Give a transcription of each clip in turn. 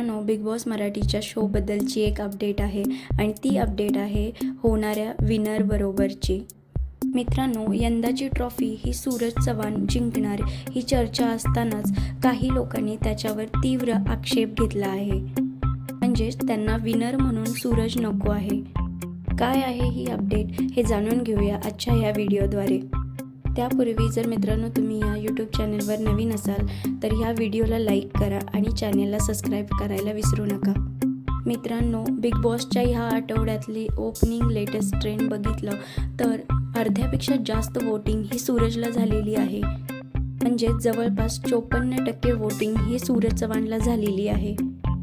मित्रांनो big boss मराठीच्या शोबद्दलची एक अपडेट आहे आणि ती अपडेट आहे होणाऱ्या विनरबरोबरची मित्रांनो यंदाची ट्रॉफी ही सूरज चव्हाण जिंकणार ही चर्चा असतानाच काही लोकांनी त्याच्यावर तीव्र आक्षेप घेतला आहे. म्हणजेच त्यांना विनर म्हणून सूरज नको आहे. काय आहे ही अपडेट हे जाणून घेऊया आजच्या ह्या व्हिडिओद्वारे त्यापूर्वी जर मित्रांनो तुम्ही या यूट्यूब चॅनलवर नवीन असाल तर ह्या व्हिडिओला लाईक करा आणि चॅनलला सबस्क्राईब करायला विसरू नका. मित्रांनो बिग बॉसच्या ह्या आठवड्यातली ओपनिंग लेटेस्ट ट्रेंड बघितलं तर अर्ध्यापेक्षा जास्त वोटिंग ही सूरजला झालेली आहे. म्हणजे जवळपास चोपन्न टक्के वोटिंग ही सूरज चव्हाणला झालेली आहे.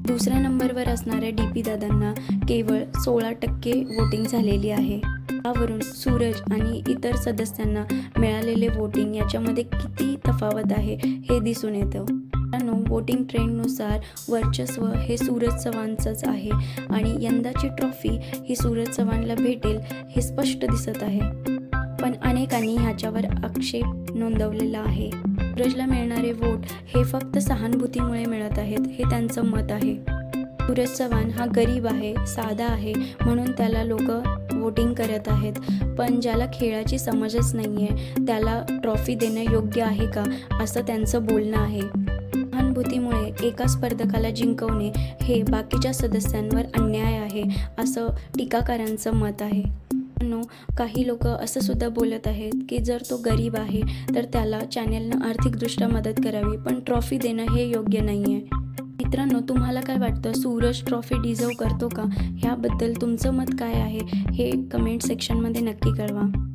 दुसऱ्या नंबरवर असणाऱ्या डी पी दादांना केवळ सोळा टक्के वोटिंग झालेली आहे. यावरून सूरज आणि इतर सदस्यांना मिळालेले वोटिंग याच्यामध्ये किती तफावत आहे हे दिसून येतं. मित्रांनो वोटिंग ट्रेंडनुसार वर्चस्व हे सूरज चव्हाणचंच आहे आणि यंदाची ट्रॉफी ही सूरज चव्हाणला भेटेल हे स्पष्ट दिसत आहे. पण अनेकांनी ह्याच्यावर आक्षेप नोंदवलेला आहे. सूरजला मिळणारे वोट हे फक्त सहानुभूतीमुळे मिळत आहेत हे त्यांचं मत आहे. सूरज चव्हाण हा गरीब आहे साधा आहे म्हणून त्याला लोक वोटिंग करत आहेत. पण ज्याला खेळाची समजच नाही आहे त्याला ट्रॉफी देणं योग्य आहे का असं त्यांचं बोलणं आहे. सहानुभूतीमुळे एका स्पर्धकाला जिंकवणे हे बाकीच्या सदस्यांवर अन्याय आहे असं टीकाकारांचं मत आहे. मित्रांनो, काही लोक असं सुद्धा बोलत आहेत की जर तो गरीब आहे तर त्याला चॅनेलनं आर्थिकदृष्ट्या मदत करावी पण ट्रॉफी देणं हे योग्य नाही आहे मित्रांनो तुम्हाला काय वाटतं? सूरज ट्रॉफी डिझर्व करतो का? ह्याबद्दल तुमचं मत काय आहे? हे कमेंट सेक्शनमध्ये नक्की कळवा.